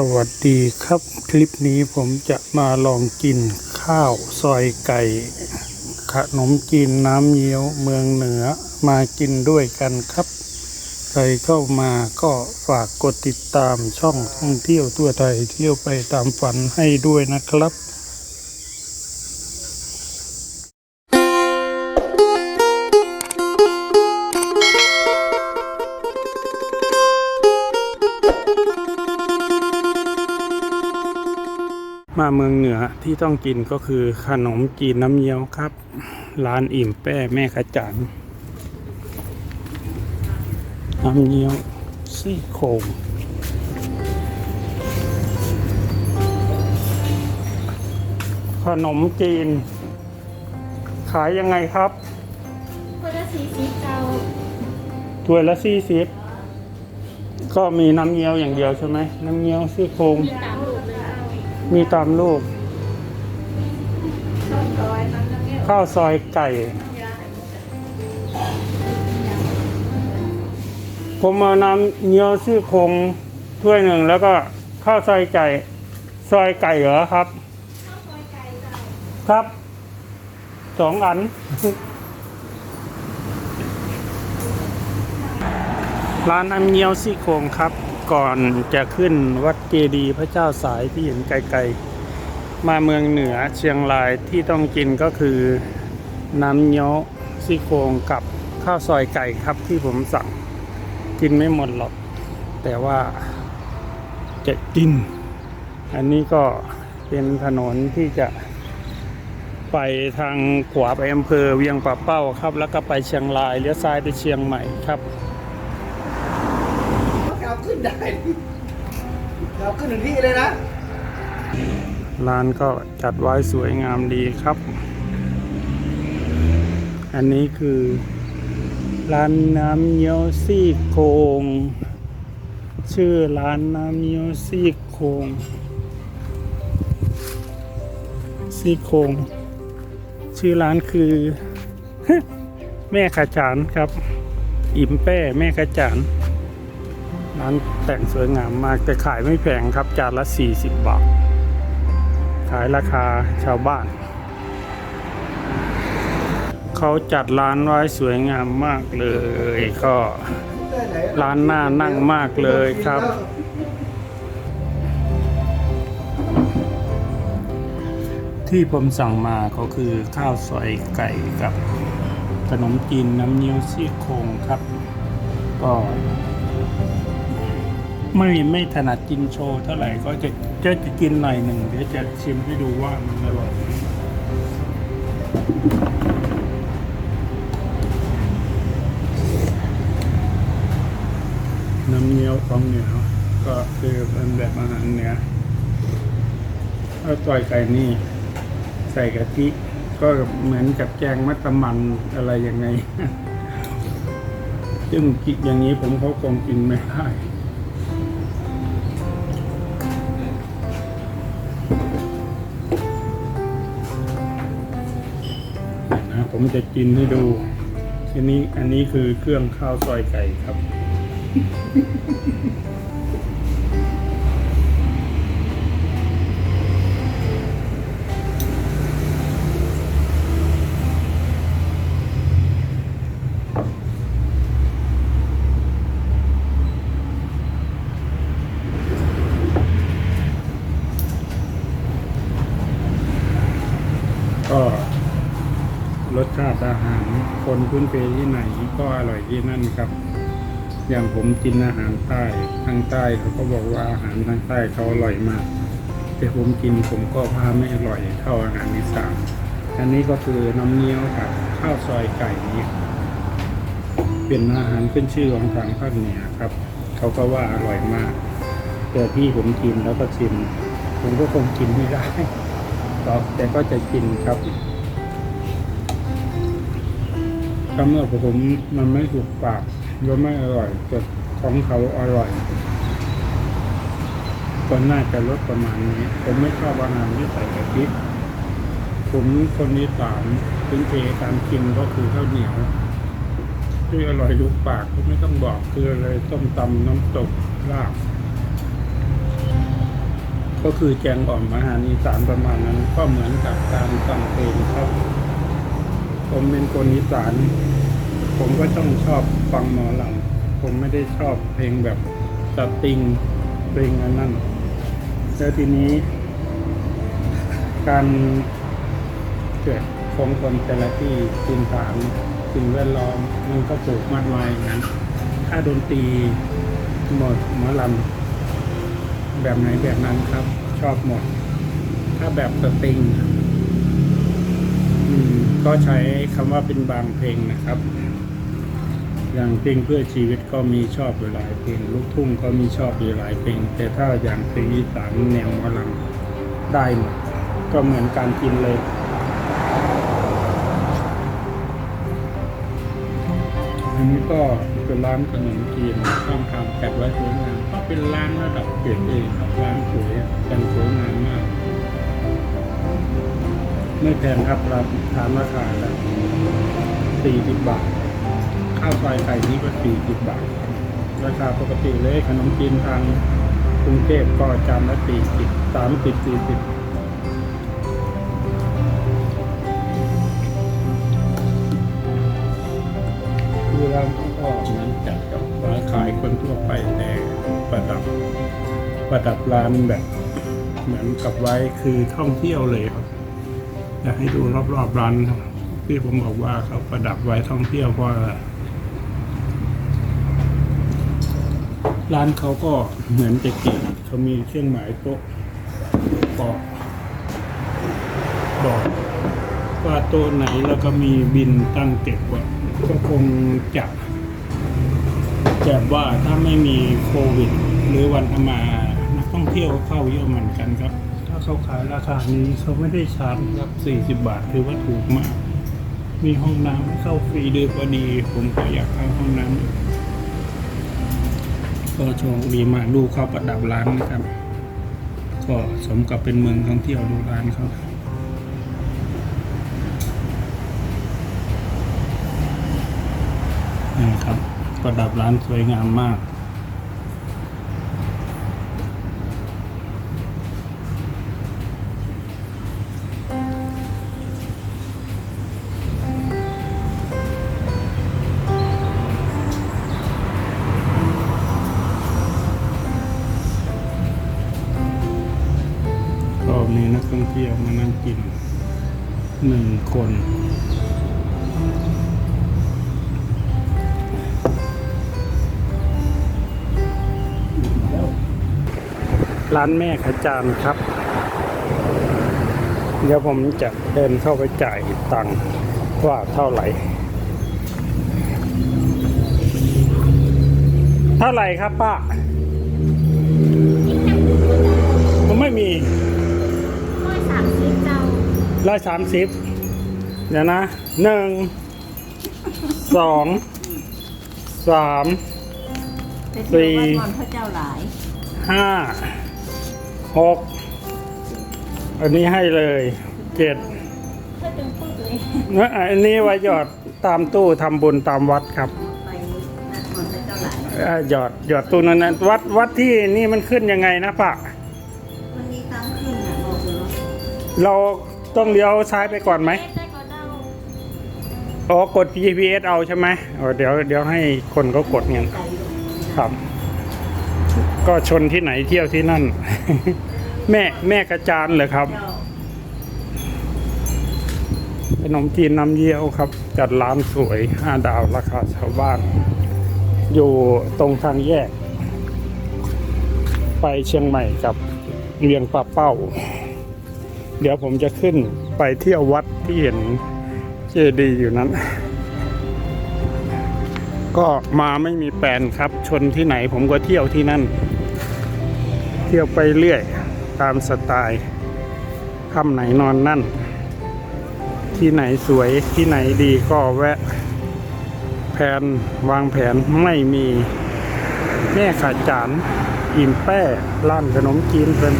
สวัสดีครับ คลิปนี้ผมจะมาลองกินข้าวซอยไก่ ขนมจีนน้ำเยี้ยวเมืองเหนือมากินด้วยกันครับ ใครเข้ามาก็ฝากกดติดตามช่องท่องเที่ยวทั่วไทยเที่ยวไปตามฝันให้ด้วยนะครับ ที่ต้องกินก็คือขนมจีนน้ำเงี้ยวครับ ร้านอิ่มแป้แม่ขจันน้ำเงี้ยวซี่โครงขนมจีน ขายยังไงครับคนละสี่สิบเก้าถ้วยละสี่สิบก็มีน้ำเงี้ยวอย่างเดียวใช่ไหมน้ำเงี้ยวซี่โครงมีตามลูกเลย มีตามลูก ต้องร้อยมันแล้วเนี่ย ข้าวซอยไก่ ผมเอาน้ำเงี้ยวซี่โครงถ้วยหนึ่งแล้วก็ข้าวซอยไก่ ซอยไก่เหรอครับ ครับ สองอัน ร้านน้ำเงี้ยวซี่โครงครับ ก่อนจะขึ้นวัดเจดีย์พระเจ้าสายที่เห็นไกลๆ มาเมืองเหนือเชียงรายที่ต้องกินก็คือ น้ำเงี้ยวซี่โครงกับข้าวซอยไก่ครับที่ผมสั่งกินไม่หมดหรอก แต่ว่าจะกิน อันนี้ก็เป็นถนนที่จะไปทางขวาไปอำเภอเวียงป่าเป้าครับ แล้วก็ไปเชียงรายเลี้ยวซ้ายไปเชียงใหม่ครับเราขึ้นได้เราขึ้นถึงที่เลยนะ ร้านก็จัดไว้สวยงามดีครับ อันนี้คือร้านน้ำเงี้ยวซี่โครงชื่อร้านน้ำเงี้ยวซี่โครงซี่โครงชื่อร้านคือ แม่ขาจานครับ อิ่มแป้แม่ขาจานร้านแต่งสวยงามมากแต่ขายไม่แพงครับ จานละ 40 บาท ขายราคาชาวบ้าน เขาจัดร้านไว้สวยงามมากเลยก็ร้านหน้านั่งมากเลยครับ ที่ผมสั่งมาก็คือข้าวซอยไก่กับขนมจีนน้ำเงี้ยวซี่โครงครับ ก็ ไม่ไม่ถนัดกินโชว์เท่าไหร่ก็จะจะจะกินหน่อยหนึ่งเดี๋ยวจะชิมให้ดูว่ามันอร่อยน้ำเงี้ยวของเหนือก็คือเป็นแบบอาหารเหนือถ้าต่อยไก่นี่ ใส่กะทิก็เหมือนกับแกงมัตมันอะไรยังไงซึ่งกินอย่างนี้ผมเขาคงกินไม่ได้ ผมจะกินให้ดูทีนี้อันนี้คือเครื่องข้าวซอยไก่ครับ ก็ รสชาติอาหาร คนพื้นเพที่ไหนก็อร่อยที่นั่นครับ อย่างผมกินอาหารใต้ทางใต้เขาก็บอกว่าอาหารทางใต้เขาอร่อยมาก แต่ผมกินผมก็พาไม่อร่อยเท่าอาหารอีสานอันนี้ก็คือน้ำเงี้ยวครับข้าวซอยไก่นี้เป็นอาหารขึ้นชื่อของทางภาคเหนือครับ เขาก็ว่าอร่อยมาก แต่พี่ผมกินแล้วก็ชิม ผมก็คงกินไม่ได้แต่ก็จะกินครับ ถ้าเมื่อผมมันไม่ถูกปากก็ไม่อร่อยแต่ของเขาอร่อยก็น่าจะลดประมาณนี้ ผมไม่ชอบอาหารที่ใส่กะทิผมคนนี้สามพื้นเพการกินก็คือข้าวเหนียวที่อร่อยถูกปากก็ไม่ต้องบอกคืออะไรต้มตำน้ำตกลาบ ก็คือแจงอ่อมอาหารอีสานประมาณนั้น ก็เหมือนกับการฟังเพลงครับ ผมเป็นคนอีสาน ผมก็ต้องชอบฟังหมอลำผมไม่ได้ชอบเพลงแบบสติงเพลงอันนั้นแล้วทีนี้ การเกิดของคนแต่ละที่สิ่งฐานสิ่งแวดล้อมมันก็ปลูกมากมายอย่างนั้น ถ้าดนตรีหมดหมอลำแบบไหนแบบนั้นครับ ชอบหมด ถ้าแบบสติง ก็ใช้คำว่าเป็นบางเพลงนะครับ อย่างเพลงเพื่อชีวิตก็มีชอบอยู่หลายเพลงลูกทุ่งก็มีชอบอยู่หลายเพลง แต่ถ้าอย่างเพลงอีสานแนวหมอลำได้หมดก็เหมือนการกินเลยอันนี้ก็เป็นร้านขนมจีนข้างทางจัดไว้สวยงามก็เป็นร้านระดับเกรดเอครับร้านสวยกันสวยงามมาก ไม่แพงครับเราถามราคาแล้วสี่สิบบาท ข้าวซอยไข่นี้ก็สี่สิบบาท ราคาปกติเลยขนมจีนทางกรุงเทพก็จานละสี่สิบสามสิบสี่สิบคือเราก็เหมือนจัดกับร้านขายคนทั่วไปแต่ประดับประดับร้านแบบ เหมือนกับไว้คือท่องเที่ยวเลยครับ อยากให้ดูรอบๆร้านที่ผมบอกว่าเขาประดับไว้ท่องเที่ยวเพราะว่าร้านเขาก็เหมือนจะเก่งเขามีเครื่องหมายโต๊ะบอกบอกว่าโต๊ะไหนแล้วก็มีบินตั้งเก็บไว้ก็คงจะแบบว่าถ้าไม่มีโควิด หรือวันธรรมานักท่องเที่ยวเข้าเยอะเหมือนกันครับาเขาขายราคานี้เขาไม่ได้ชาร์จครับ40บาทถือว่าถูกมาก มีห้องน้ำให้เข้าฟรีด้วยพอดี ผมก็อยากเข้าห้องน้ำก็โชคดีมากดูเขาประดับร้านนะครับ ก็สมกับเป็นเมืองท่องเที่ยวดูร้านเขานี่ครับ ประดับร้านสวยงามมาก มีนักท่องเที่ยวมานั่งกินหนึ่งคน ร้านแม่ขจานครับ เดี๋ยวผมจะเดินเข้าไปจ่ายตังค์ว่าเท่าไหร่ เท่าไหร่ครับป้า ผมไม่มี ร้อยสามสิบเดี๋ยวนะหนึ่งสองสามไปเที่ยววัดนอนพระเจ้าหลายห้าหกอันนี้ให้เลยเจ็ดถ้าดึงปุ๊บเลยนะอันนี้ไว้หยอดตามตู้ทำบุญตามวัดครับไปนอนพระเจ้าหลายเอ่อหยอดหยอดตู้นั้นนะวัดวัดที่นี่มันขึ้นยังไงนะปะวันนี้ตั้งขึ้นอะบอกเลยว่าเรา ต้องเลี้ยวซ้ายไปก่อนไหมเอ๊ะได้ก็เดาอ๋อกด GPS เอาใช่ไหมอ๋อเดี๋ยวเดี๋ยวให้คนเขากดเงินไกลอยู่ครับ ก็ชนที่ไหนเที่ยวที่นั่น แม่แม่กระจานเหรอครับเจ้าขนมจีนน้ำเยี่ยวครับ จัดร้านสวยห้าดาวราคาชาวบ้าน อยู่ตรงทางแยก ไปเชียงใหม่กับเวียงป่าเป้า เดี๋ยวผมจะขึ้นไปเที่ยววัดที่เห็นเจดีย์อยู่นั้น ก็มาไม่มีแปลนครับ ชนที่ไหนผมก็เที่ยวที่นั่น เที่ยวไปเรื่อยตามสไตล์ค่ำไหนนอนนั่น ที่ไหนสวยที่ไหนดีก็แวะ แผนวางแผนไม่มีแม่ขาจานอิ่มแป้ร้านขนมจีนเป็น